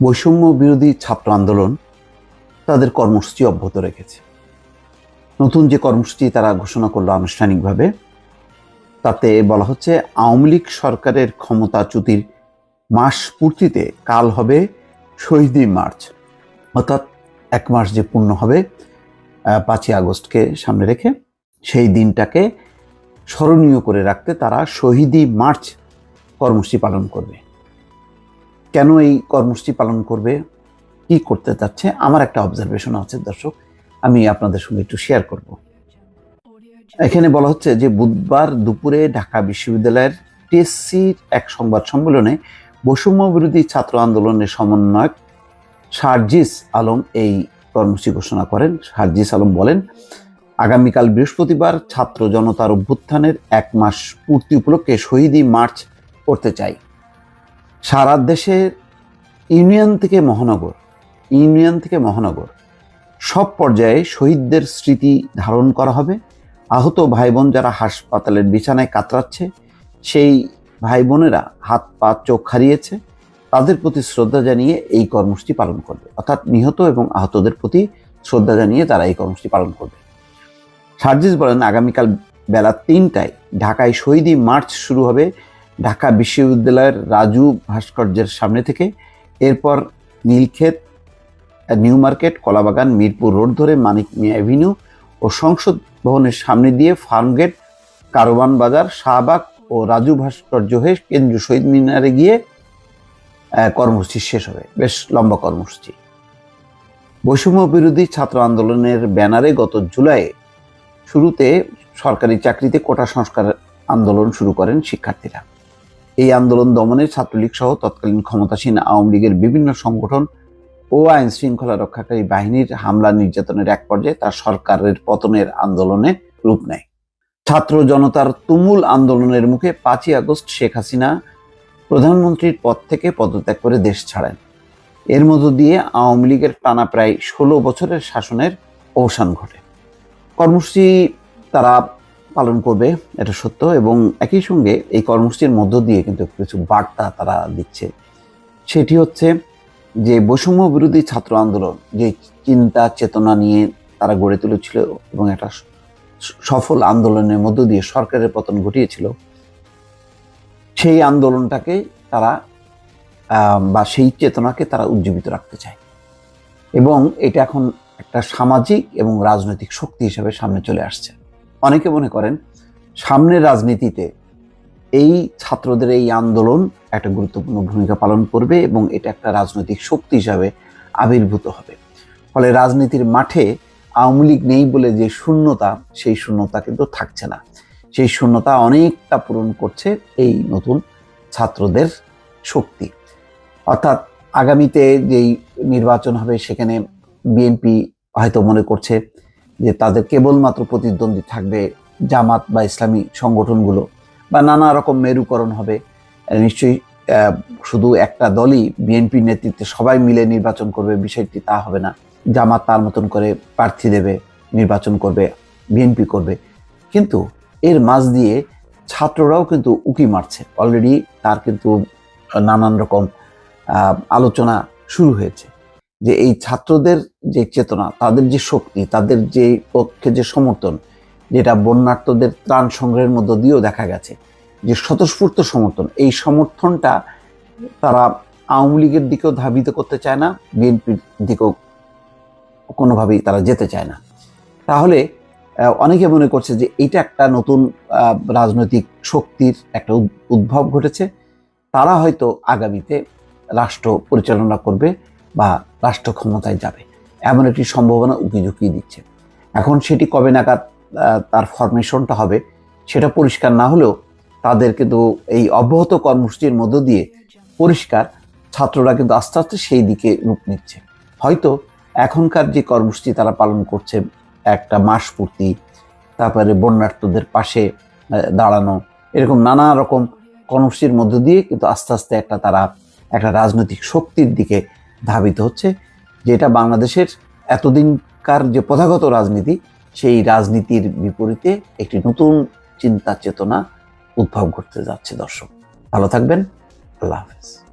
বৈষম্য বিরোধী ছাত্র আন্দোলন তাদের কর্মসূচি অব্যাহত রেখেছে। নতুন যে কর্মসূচি তারা ঘোষণা করল আনুষ্ঠানিকভাবে, তাতে বলা হচ্ছে আওয়ামী লীগ সরকারের ক্ষমতাচ্যুতির মাস পূর্তিতে কাল হবে শহীদি মার্চ, অর্থাৎ এক মাস যে পূর্ণ হবে পাঁচই আগস্টকে সামনে রেখে সেই দিনটাকে স্মরণীয় করে রাখতে তারা শহীদি মার্চ কর্মসূচি পালন করবে। কেন এই কর্মসূচি পালন করবে? কি করতে চাচ্ছে? আমার একটা অবজারভেশন আছে দর্শক, আমি আপনাদের সঙ্গে একটু শেয়ার করব। এখানে বলা হচ্ছে যে বুধবার দুপুরে ঢাকা বিশ্ববিদ্যালয়ের টিএসসির এক সংবাদ সম্মেলনে বৈষম্য বিরোধী ছাত্র আন্দোলনের সমন্বয়ক সার্জিস আলম এই কর্মসূচি ঘোষণা করেন। সার্জিস আলম বলেন, আগামীকাল বৃহস্পতিবার ছাত্র জনতার অভ্যুত্থানের এক মাস পূর্তি উপলক্ষে শহীদি মার্চ করতে চাই। সারা দেশের ইউনিয়ন থেকে মহানগর, ইউনিয়ন থেকে মহানগর, সব পর্যায়ে শহীদদের স্মৃতি ধারণ করা হবে। আহত ভাই বোন যারা হাসপাতালের বিছানায় কাতরাচ্ছে, সেই ভাই বোনেরা হাত পা, চোখ হারিয়েছে, তাদের প্রতি শ্রদ্ধা জানিয়ে এই কর্মসূচি পালন করবে। অর্থাৎ নিহত এবং আহতদের প্রতি শ্রদ্ধা জানিয়ে তারা এই কর্মসূচি পালন করবে। সার্জিস বলেন, আগামীকাল বেলা তিনটায় ঢাকায় শহীদি মার্চ শুরু হবে ঢাকা বিশ্ববিদ্যালয়ের রাজু ভাস্কর্যের সামনে থেকে এরপর Nilkhet, new market, Kalabagan, Mirpur road ধরে মানিক মিয়া অ্যাভিনিউ ও সংসদ ভবনের সামনে দিয়ে ফার্মগেট কারওয়ান বাজার, শাহবাগ ও রাজু ভাস্কর্য হয়ে কেন্দ্রীয় শহীদ মিনারে গিয়ে কর্মসূচি শেষ হবে। বেশ লম্বা কর্মসূচি। বৈষম্য বিরোধী ছাত্র আন্দোলনের ব্যানারে গত জুলাই শুরুতে সরকারি চাকরিতে কোটা সংস্কার আন্দোলন শুরু করেন শিক্ষার্থীরা। এই আন্দোলন দমনে ছাত্রলীগ সহ তৎকালীন ক্ষমতাসীন আওয়ামী লীগের বিভিন্ন সংগঠন ও আইন শৃঙ্খলা রক্ষাকারী বাহিনীর হামলা নির্যাতনের এক পর্যায়ে তার সরকারের পতনের আন্দোলনে রূপ নেয়। ছাত্র জনতার তুমুল আন্দোলনের মুখে পাঁচই আগস্ট শেখ হাসিনা প্রধানমন্ত্রীর পদ থেকে পদত্যাগ করে দেশ ছাড়েন। এর মধ্য দিয়ে আওয়ামী লীগের টানা প্রায় ষোলো বছরের শাসনের অবসান ঘটে। কর্মসূচি তারা পালন করবে, এটা সত্য, এবং একই সঙ্গে এই কর্মসূচির মধ্য দিয়ে কিন্তু কিছু বার্তা তারা দিচ্ছে। সেটি হচ্ছে যে বৈষম্য বিরোধী ছাত্র আন্দোলন, যে চিন্তা, চেতনা নিয়ে তারা গড়ে তুলেছিল এবং একটা সফল আন্দোলনের মধ্য দিয়ে সরকারের পতন ঘটিয়েছিল, সেই আন্দোলনটাকে তারা বা সেই চেতনাকে তারা উজ্জীবিত রাখতে চায়। এবং এটা এখন একটা সামাজিক এবং রাজনৈতিক শক্তি হিসেবে সামনে চলে আসছে। অনেকে মনে করেন সামনের রাজনীতিতে এই ছাত্রদের এই আন্দোলন একটা গুরুত্বপূর্ণ ভূমিকা পালন করবে এবং এটা একটা রাজনৈতিক শক্তি হিসাবে আবির্ভূত হবে। ফলে রাজনীতির মাঠে আওয়ামী লীগ নেই বলে যে শূন্যতা, সেই শূন্যতা কিন্তু থাকছে না। সেই শূন্যতা অনেকটা পূরণ করছে এই নতুন ছাত্রদের শক্তি। অর্থাৎ আগামীতে যেই নির্বাচন হবে সেখানে বিএনপি হয়তো মনে করছে যে তাদের কেবলমাত্র প্রতিদ্বন্দ্বী থাকবে জামাত বা ইসলামী সংগঠনগুলো বা নানা রকম মেরুকরণ হবে। নিশ্চয়ই শুধু একটা দলই বিএনপির নেতৃত্বে সবাই মিলে নির্বাচন করবে, বিষয়টি তা হবে না। জামাত তার মতন করে প্রার্থী দেবে, নির্বাচন করবে, বিএনপি করবে। কিন্তু এর মাঝ দিয়ে ছাত্ররাও কিন্তু উকি মারছে। অলরেডি তার কিন্তু নানান রকম আলোচনা শুরু হয়েছে। যে এই ছাত্রদের যে চেতনা, তাদের যে শক্তি, তাদের যে পক্ষে যে সমর্থন, যেটা বন্যার্থদের ত্রাণ সংগ্রহের মধ্য দিয়েও দেখা গেছে, যে স্বতঃস্ফূর্ত সমর্থন, এই সমর্থনটা তারা আওয়ামী লীগের দিকেও ধাবিত করতে চায় না, বিএনপির দিকেও কোনোভাবেই তারা যেতে চায় না। তাহলে অনেকে মনে করছে যে এটা একটা নতুন রাজনৈতিক শক্তির একটা উদ- উদ্ভব ঘটেছে। তারা হয়তো আগামীতে রাষ্ট্র পরিচালনা করবে বা রাষ্ট্র ক্ষমতায় যাবে। এমন একটি সম্ভাবনা উকি ঝুঁকি দিচ্ছে। এখন সেটি কবে নাগাদ তার ফরমেশনটা হবে, সেটা পরিষ্কার না হলেও তাদের কিন্তু এই অব্যাহত কর্মসূচির মধ্য দিয়ে পরিষ্কার ছাত্ররা কিন্তু আস্তে আস্তে সেই দিকে রূপ নিচ্ছে। হয়তো এখনকার যে কর্মসূচি তারা পালন করছে একটা মাস পূর্তি, তারপরে বন্যার্থদের পাশে দাঁড়ানো, এরকম নানা রকম কর্মসূচির মধ্য দিয়ে কিন্তু আস্তে আস্তে একটা তারা একটা রাজনৈতিক শক্তির দিকে ধাবিত হচ্ছে, যেটা বাংলাদেশের এতদিনকার যে প্রথাগত রাজনীতি, সেই রাজনীতির বিপরীতে একটি নতুন চিন্তা চেতনা উদ্ভব করতে যাচ্ছে, দর্শক। ভালো থাকবেন, আল্লাহ হাফেজ।